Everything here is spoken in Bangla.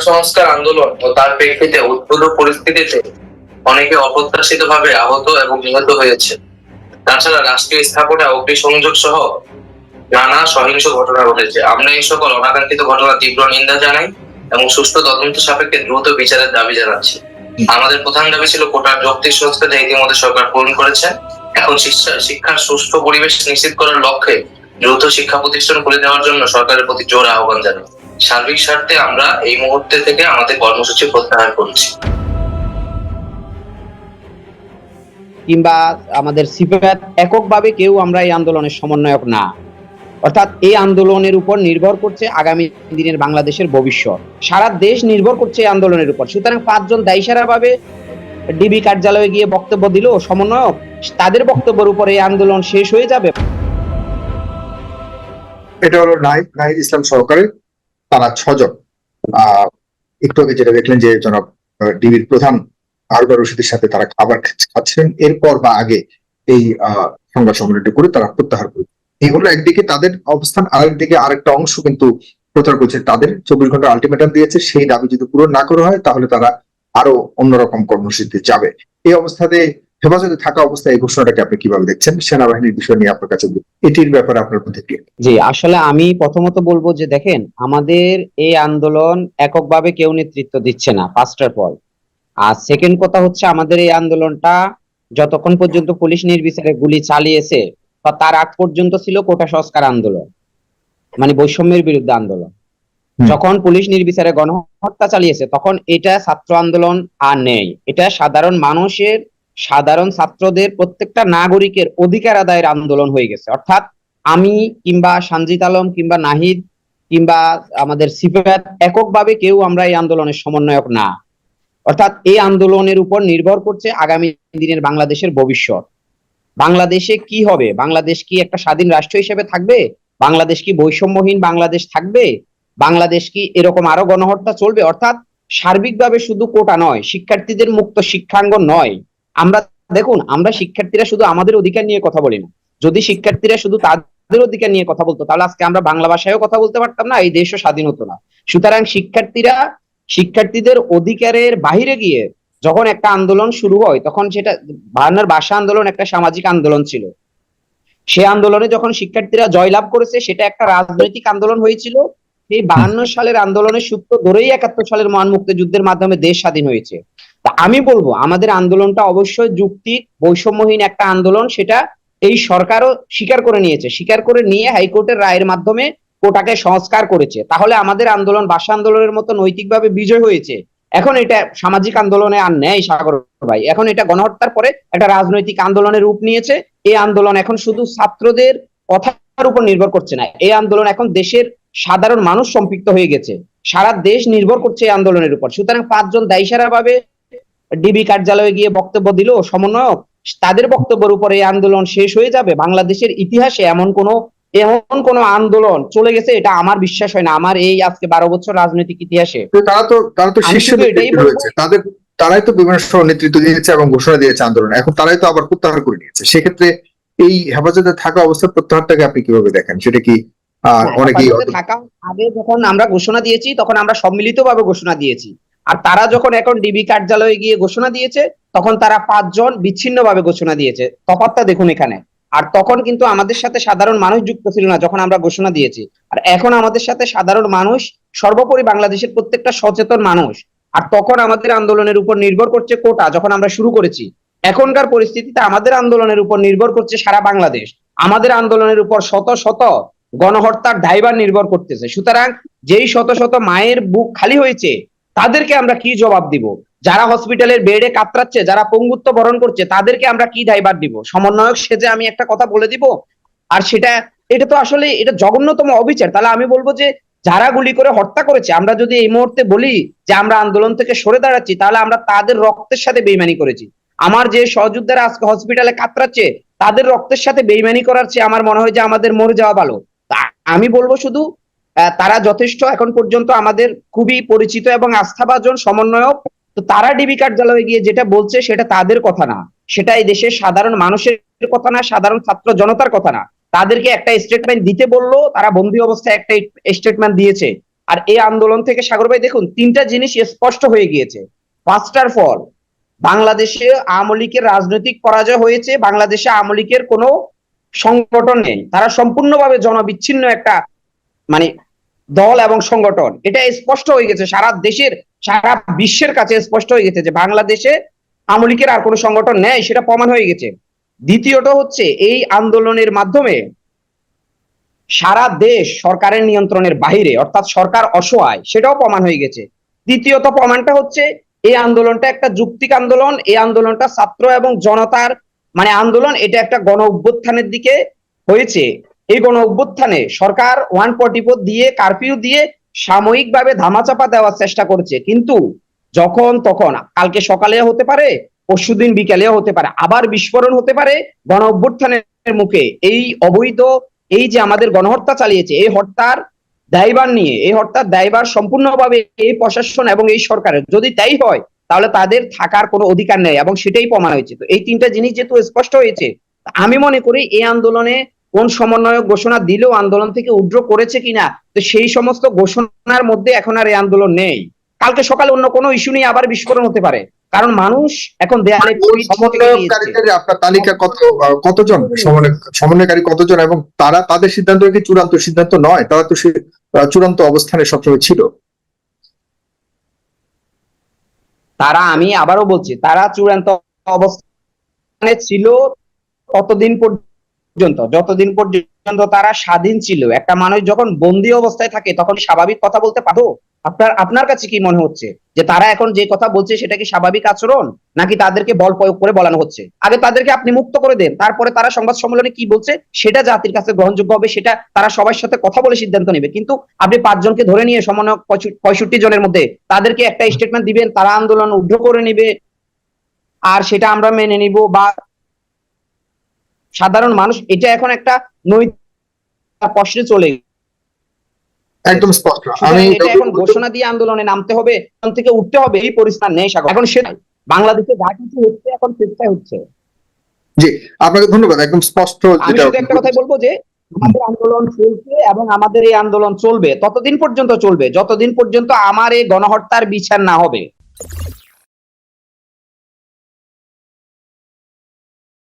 সংস্কার আন্দোলন ও তার প্রেক্ষিতে উদ্ভূত পরিস্থিতিতে অনেকে অপ্রত্যাশিত ভাবে আহত এবং নিহত হয়েছে। তাছাড়া রাষ্ট্রীয় স্থাপনা, অগ্নিসংযোগ সহ নানা সহিংস ঘটনা ঘটেছে। আমরা এই সকল অনাকাঙ্ক্ষিত ঘটনা তীব্র নিন্দা জানাই এবং সুষ্ঠু তদন্ত সাপেক্ষে দ্রুত বিচারের দাবি জানাচ্ছি। আমাদের প্রধান দাবি ছিল কোটার যৌক্তিক সংস্থা যা ইতিমধ্যে সরকার পূরণ করেছে। এখন শিক্ষা- শিক্ষার সুষ্ঠু পরিবেশ নিশ্চিত করার লক্ষ্যে দ্রুত শিক্ষা প্রতিষ্ঠান খুলে দেওয়ার জন্য সরকারের প্রতি জোর আহ্বান জানাই। সার্বিক স্বার্থে আমরা এই মুহূর্তে থেকে আমাদের কর্মসূচি প্রত্যাহার করছি। কিংবা আমাদের সিপিআর এককভাবে কেউ আমরা এই আন্দোলনের সমন্বয়ক না। অর্থাৎ এই আন্দোলনের উপর নির্ভর করছে আগামী দিনের বাংলাদেশের ভবিষ্যৎ। সারা দেশ নির্ভর করছে এই আন্দোলনের উপর। সুতরাং পাঁচজন দায়ীসারা ভাবে ডিবি কার্যালয়ে গিয়ে বক্তব্য দিল সমন্বয়ক তাদের বক্তব্যের উপর এই আন্দোলন শেষ হয়ে যাবে? এটা হলো ইসলাম সহকারে তারা ছজন। একটু আগে যেটা দেখলেন যে জনাব ডিবির প্রধান হারুন রশিদের সাথে তারা খাবার খাচ্ছেন এরপর বা আগে এই সংবাদ সম্মেলনটি করে তারা প্রত্যাহার করে। এই হলো একদিকে তাদের অবস্থান, আরেকদিকে আরেকটা অংশ কিন্তু প্রচার করছে তাদের। চব্বিশ ঘণ্টা আলটিমেটাম দিয়েছে, সেই দাবি যদি পূরণ না করা হয় তাহলে তারা আরও অন্যরকম কর্মসূচিতে যাবে। এই অবস্থাতে হেফাজতে থাকা অবস্থায় এই ঘোষণাটাকে আপনি কীভাবে দেখছেন? সেনাবাহিনীর বিষয় নিয়ে আপনার কাছে এটির ব্যাপারে আপনার প্রতিক্রিয়া? জি আসলে আমি প্রথমত বলব যে দেখেন আমাদের এই আন্দোলন এককভাবে কেউ নেতৃত্ব দিচ্ছে না পাঁচটার পর। আর সেকেন্ড কথা হচ্ছে আমাদের এই আন্দোলনটা যতক্ষণ পর্যন্ত পুলিশ নির্বিচারে গুলি চালিয়েছে বা তার আগ পর্যন্ত ছিল কোটা সংস্কার আন্দোলন মানে বৈষম্যের বিরুদ্ধে আন্দোলন। যখন পুলিশ নির্বিচারে গণহত্যা চালিয়েছে তখন এটা ছাত্র আন্দোলন আর নেই। এটা সাধারণ মানুষের সাধারণ ছাত্রদের প্রত্যেকটা নাগরিকের অধিকার আদায়ের আন্দোলন হয়ে গেছে। অর্থাৎ আমি কিংবা সানজিদ আলম কিংবা নাহিদ কিংবা আমাদের সিফাত এককভাবে কেউ আমরা এই আন্দোলনের সমন্বয়ক না। অর্থাৎ এই আন্দোলনের উপর নির্ভর করছে আগামী দিনের বাংলাদেশের ভবিষ্যৎ। বাংলাদেশে কি হবে? বাংলাদেশ কি একটা স্বাধীন রাষ্ট্র হিসেবে থাকবে? বাংলাদেশ কি বৈষম্যহীন বাংলাদেশ থাকবে? বাংলাদেশ কি এরকম আরও গণহত্যা চলবে? অর্থাৎ সার্বিকভাবে শুধু কোটা নয়, শিক্ষার্থীদের মুক্ত শিক্ষাঙ্গন নয়। আমরা, দেখুন, আমরা শিক্ষার্থীরা শুধু আমাদের অধিকার নিয়ে কথা বলি না। যদি শিক্ষার্থীরা শুধু তাদের অধিকার নিয়ে কথা বলতো, তাহলে আজকে আমরা বাংলা ভাষায়ও কথা বলতে পারতাম না, এই দেশও স্বাধীন হতো না। সুতরাং শিক্ষার্থীরা, শিক্ষার্থীদের অধিকারের বাহিরে গিয়ে যখন একটা আন্দোলন শুরু হয়, তখন সেটা বায়ান্নর ভাষা আন্দোলন একটা সামাজিক আন্দোলন ছিল। সে আন্দোলনে যখন শিক্ষার্থীরা জয়লাভ করেছে, সেটা একটা রাজনৈতিক আন্দোলন হয়েছিল। এই বাহান্ন সালের আন্দোলনের সূত্র ধরেই একাত্তর সালের মহান মুক্তিযুদ্ধের মাধ্যমে দেশ স্বাধীন হয়েছে। তা আমি বলব, আমাদের আন্দোলনটা অবশ্যই যুক্তিক বৈষম্যহীন একটা আন্দোলন, সেটা এই সরকারও স্বীকার করে নিয়েছে। স্বীকার করে নিয়ে হাইকোর্টের রায়ের মাধ্যমে কোটাকে সংস্কার করেছে। তাহলে আমাদের আন্দোলন ভাষা আন্দোলনের মতো নৈতিকভাবে বিজয় হয়েছে। এখন এটা সামাজিক আন্দোলনে আর নেই, সাগর ভাই। এখন এটা গণহত্যার পরে একটা রাজনৈতিক আন্দোলনের রূপ নিয়েছে। এই আন্দোলন এখন শুধু ছাত্রদের কথার উপর নির্ভর করছে না। এই আন্দোলন এখন দেশের সাধারণ মানুষ সম্পৃক্ত হয়ে গেছে। সারা দেশ নির্ভর করছে এই আন্দোলনের উপর। সুতরাং পাঁচজন দায়ীসারা ভাবে ডিবি কার্যালয়ে গিয়ে বক্তব্য দিল সমন্বয়ক। তাদের বক্তব্যের উপর এই আন্দোলন শেষ হয়ে যাবে। বাংলাদেশের ইতিহাসে এমন কোন এমন কোন আন্দোলন চলে গেছে এটা আমার বিশ্বাস হয় না। আমার এই আজকে বারো বছর রাজনৈতিক ইতিহাসে। তারা তো তারা তো শীর্ষ রয়েছে। তাদের তারাই তো বিভিন্ন সময় নেতৃত্ব দিয়েছে এবং ঘোষণা দিয়েছে আন্দোলন। এখন তারাই তো আবার প্রত্যাহার করে নিয়েছে। সেক্ষেত্রে এই হেফাজতে থাকা অবস্থা প্রত্যাহারটাকে আপনি কীভাবে দেখেন? সেটা কি অনেকেই থাকা আগে যখন আমরা ঘোষণা দিয়েছি তখন আমরা সম্মিলিতভাবে ঘোষণা দিয়েছি। আর তারা যখন এখন ডিবি কার্যালয়ে গিয়ে ঘোষণা দিয়েছে, তখন তারা পাঁচজন বিচ্ছিন্নভাবে ঘোষণা দিয়েছে। তফাৎটা দেখুন এখানে। আর তখন কিন্তু আমাদের সাথে সাধারণ মানুষ যুক্ত ছিল না যখন আমরা ঘোষণা দিয়েছি। আর এখন আমাদের সাথে সাধারণ মানুষ, সর্বোপরি বাংলাদেশের প্রত্যেকটা সচেতন মানুষ। আর তখন আমাদের আন্দোলনের উপর নির্ভর করছে কোটা, যখন আমরা শুরু করেছি। এখনকার পরিস্থিতিতে আমাদের আন্দোলনের উপর নির্ভর করছে সারা বাংলাদেশ। আমাদের আন্দোলনের উপর শত শত গণহত্যার ড্রাইভার নির্ভর করতেছে। সুতরাং যেই শত শত মায়ের বুক খালি হয়েছে তাদেরকে আমরা কি জবাব দিব? যারা হসপিটালের বেডে কাতরাচ্ছে, যারা পঙ্গুত্ব বরণ করছে, তাদেরকে আমরা কি ড্রাইভার দিব? সমন্বয়ক সেজে আমি একটা কথা বলে দিব? আর সেটা, এটা তো আসলে, এটা জঘন্যতম অবিচার। তাহলে আমি বলব যে, যারা গুলি করে হত্যা করেছে, আমরা যদি এই মুহূর্তে বলি যে আমরা আন্দোলন থেকে সরে দাঁড়াচ্ছি, তাহলে আমরা তাদের রক্তের সাথে বেইমানি করেছি। আমার যে সহযোদ্ধারা আজকে হসপিটালে কাতরাচ্ছে, তাদের রক্তের সাথে বেইমানি করার চেয়ে আমার মনে হয় যে আমাদের মরে যাওয়া ভালো। আমি বলব শুধু তারা যথেষ্ট এখন পর্যন্ত আমাদের খুবই পরিচিত এবং আস্থাভাজন সমন্বয়ক। তো তারা ডিবি কার্যালয়ে গিয়ে যেটা বলছে সেটা তাদের কথা না। সেটা এই দেশের সাধারণ মানুষের কথা না, সাধারণ ছাত্র জনতার কথা না। তাদেরকে একটা স্টেটমেন্ট দিতে বলল, তারা বন্দি অবস্থায় একটা স্টেটমেন্ট দিয়েছে। আর এই আন্দোলন থেকে সাগর ভাই, দেখুন, তিনটা জিনিস স্পষ্ট হয়ে গিয়েছে। পাঁচটার ফল বাংলাদেশে আওয়ামী লীগের রাজনৈতিক পরাজয় হয়েছে। বাংলাদেশে আওয়ামী লীগের কোনো সংগঠন নেই। তারা সম্পূর্ণভাবে জনবিচ্ছিন্ন একটা মানে দল এবং সংগঠন। এটা স্পষ্ট হয়ে গেছে। সারা দেশের, সারা বিশ্বের কাছে স্পষ্ট হয়ে গেছে যে বাংলাদেশে আওয়ামী লীগের আর কোনো সংগঠন নেই, সেটা প্রমাণ হয়ে গেছে। দ্বিতীয়ত হচ্ছে, এই আন্দোলনের মাধ্যমে সারা দেশ সরকারের নিয়ন্ত্রণের বাইরে অর্থাৎ সরকার অসহায়, সেটাও প্রমাণ হয়ে গেছে। দ্বিতীয়ত প্রমাণটা হচ্ছে, এই আন্দোলনটা একটা যুক্তিক আন্দোলন, এই আন্দোলনটা ছাত্র এবং জনতার মানে আন্দোলন, এটা একটা গণ অভ্যুত্থানের দিকে হয়েছে। এই গণ অভ্যুত্থানে সরকার ওয়ান ফোর্টি ফোর দিয়ে কারফিউ দিয়ে সাময়িকভাবে ধামাচাপা দেওয়ার চেষ্টা করছে। কিন্তু যখন তখন, কালকে সকালে হতে পারে পরশুদিন বিকালেও হতে পারে, আবার বিস্ফোরণ হতে পারে গণ অভ্যুত্থানের মুখে। এই অবৈধ, এই যে আমাদের গণহত্যা চালিয়েছে, এই হত্যার দায়ভার নিয়ে, এই হত্যার দায়ভার সম্পূর্ণভাবে এই প্রশাসন এবং এই সরকারের। যদি তাই হয়, তাহলে তাদের থাকার কোনো অধিকার নেই এবং সেটাই প্রমাণ হয়েছে। তো এই তিনটা জিনিস যেহেতু স্পষ্ট হয়েছে, আমি মনে করি এই আন্দোলনে কোন সমন্বয়ক ঘোষণা দিলেও আন্দোলন থেকে উড্র করেছে কিনা তো সেই সমস্ত ঘোষণার মধ্যে এখন আর এই আন্দোলন নেই। কালকে সকালে অন্য কোনো ইস্যু নিয়ে আবার বিস্ফোরণ হতে পারে। কারণ মানুষ এখন দেয়ালে গিয়েছে। সমন্বয়কারীদের আপনার তালিকা কত কতজন? সমন্বয়কারী কতজন এবং তারা তাদের সিদ্ধান্ত কি চূড়ান্ত সিদ্ধান্ত নয়? তারা তো সে- চূড়ান্ত অবস্থানে সবসময় ছিল। তারা আমি আবারও বলছি তারা চূড়ান্ত অবস্থানে ছিল ততদিন পর্যন্ত যতদিন পর্যন্ত তারা স্বাধীন ছিল, একটা মানুষ যখন বন্দি অবস্থায় থাকে, তখন স্বাভাবিক কথা বলতে পারো আপনার আপনার কাছে কি মনে হচ্ছে? যে তারা এখন যে কথা বলছে, সেটা কি স্বাভাবিক আচরণ? নাকি তাদেরকে বল প্রয়োগ করে বলানো হচ্ছে? আগে তাদেরকে আপনি মুক্ত করে দেন, তারপরে তারা সংবাদ সম্মেলনে কি বলছে, সেটা জাতির কাছে গ্রহণযোগ্য হবে, সেটা তারা সবার সাথে কথা বলে সিদ্ধান্ত নেবে। কিন্তু আপনি পাঁচজনকে ধরে নিয়ে সমন্বয়ক পঁয়ষট্টি জনের মধ্যে তাদেরকে একটা স্টেটমেন্ট দিবেন, তারা আন্দোলন উদ্ধ করে নিবে, আর সেটা আমরা মেনে নিব বা সাধারণ মানুষ এটা এখন একটা নৈতিক প্রশ্নে চলে একদম স্পষ্ট। আমি এখন ঘোষণা দিয়ে আন্দোলনে নামতে হবে এখান থেকে উঠতে হবে এই পরিস্থিতি নেই সাগর। এখন সেটাই বাংলাদেশে যা কিছু হচ্ছে এখন চেষ্টায় হচ্ছে। জি আপনাকে ধন্যবাদ একদম স্পষ্ট আমি শুধু একটা কথাই বলব যে আমাদের আন্দোলন চলছে এবং আমাদের এই আন্দোলন চলবে ততদিন পর্যন্ত চলবে যতদিন পর্যন্ত আমার এই গণহত্যার বিচার না হবে।